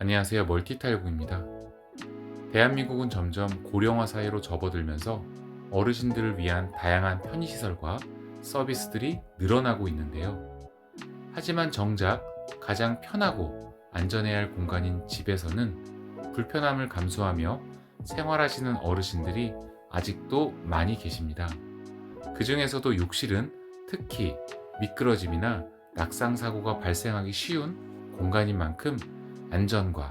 안녕하세요. 멀티탈국입니다. 대한민국은 점점 고령화 사회로 접어들면서 어르신들을 위한 다양한 편의시설과 서비스들이 늘어나고 있는데요. 하지만 정작 가장 편하고 안전해야 할 공간인 집에서는 불편함을 감수하며 생활하시는 어르신들이 아직도 많이 계십니다. 그 중에서도 욕실은 특히 미끄러짐이나 낙상 사고가 발생하기 쉬운 공간인 만큼 안전과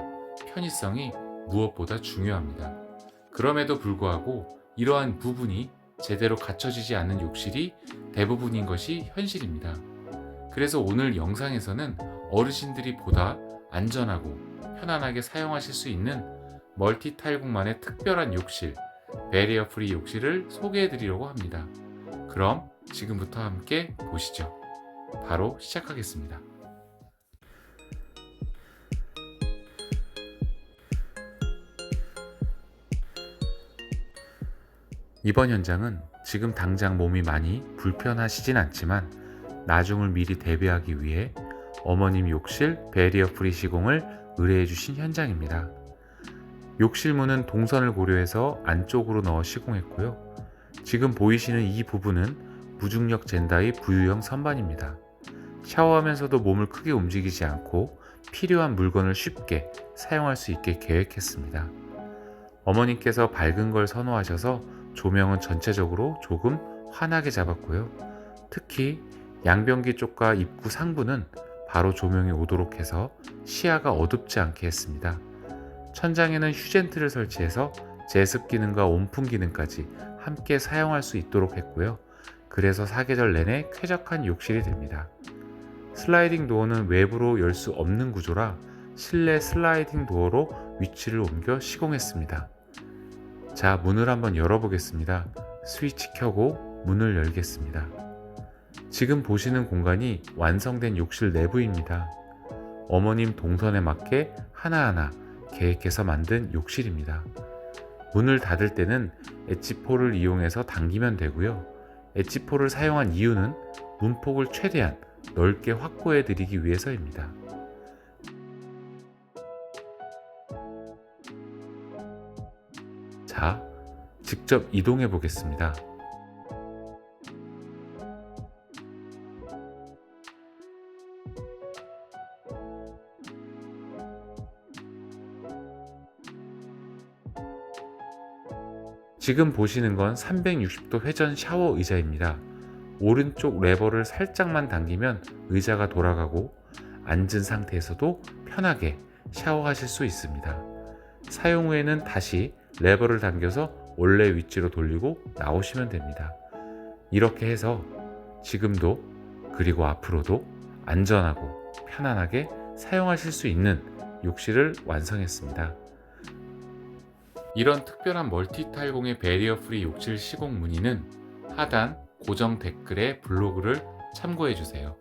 편의성이 무엇보다 중요합니다. 그럼에도 불구하고 이러한 부분이 제대로 갖춰지지 않는 욕실이 대부분인 것이 현실입니다. 그래서 오늘 영상에서는 어르신들이 보다 안전하고 편안하게 사용하실 수 있는 멀티 탈국만의 특별한 욕실, 베리어 프리 욕실을 소개해 드리려고 합니다. 그럼 지금부터 함께 보시죠. 바로 시작하겠습니다. 이번 현장은 지금 당장 몸이 많이 불편하시진 않지만 나중을 미리 대비하기 위해 어머님 욕실 베리어 프리 시공을 의뢰해 주신 현장입니다. 욕실 문은 동선을 고려해서 안쪽으로 넣어 시공했고요. 지금 보이시는 이 부분은 무중력 젠다의 부유형 선반입니다. 샤워하면서도 몸을 크게 움직이지 않고 필요한 물건을 쉽게 사용할 수 있게 계획했습니다. 어머님께서 밝은 걸 선호하셔서 조명은 전체적으로 조금 환하게 잡았고요. 특히 양변기 쪽과 입구 상부는 바로 조명이 오도록 해서 시야가 어둡지 않게 했습니다. 천장에는 휴젠트를 설치해서 제습 기능과 온풍 기능까지 함께 사용할 수 있도록 했고요. 그래서 사계절 내내 쾌적한 욕실이 됩니다. 슬라이딩 도어는 외부로 열 수 없는 구조라 실내 슬라이딩 도어로 위치를 옮겨 시공했습니다. 자, 문을 한번 열어보겠습니다. 스위치 켜고 문을 열겠습니다. 지금 보시는 공간이 완성된 욕실 내부입니다. 어머님 동선에 맞게 하나하나 계획해서 만든 욕실입니다. 문을 닫을 때는 엣지포를 이용해서 당기면 되고요. 엣지포를 사용한 이유는 문폭을 최대한 넓게 확보해 드리기 위해서입니다. 자, 직접 이동해 보겠습니다. 지금 보시는 건 360도 회전 샤워 의자입니다. 오른쪽 레버를 살짝만 당기면 의자가 돌아가고 앉은 상태에서도 편하게 샤워하실 수 있습니다. 사용 후에는 다시 레버를 당겨서 원래 위치로 돌리고 나오시면 됩니다. 이렇게 해서 지금도 그리고 앞으로도 안전하고 편안하게 사용하실 수 있는 욕실을 완성했습니다. 이런 특별한 멀티 탈공의 베리어 프리 욕실 시공 문의는 하단 고정 댓글에 블로그를 참고해 주세요.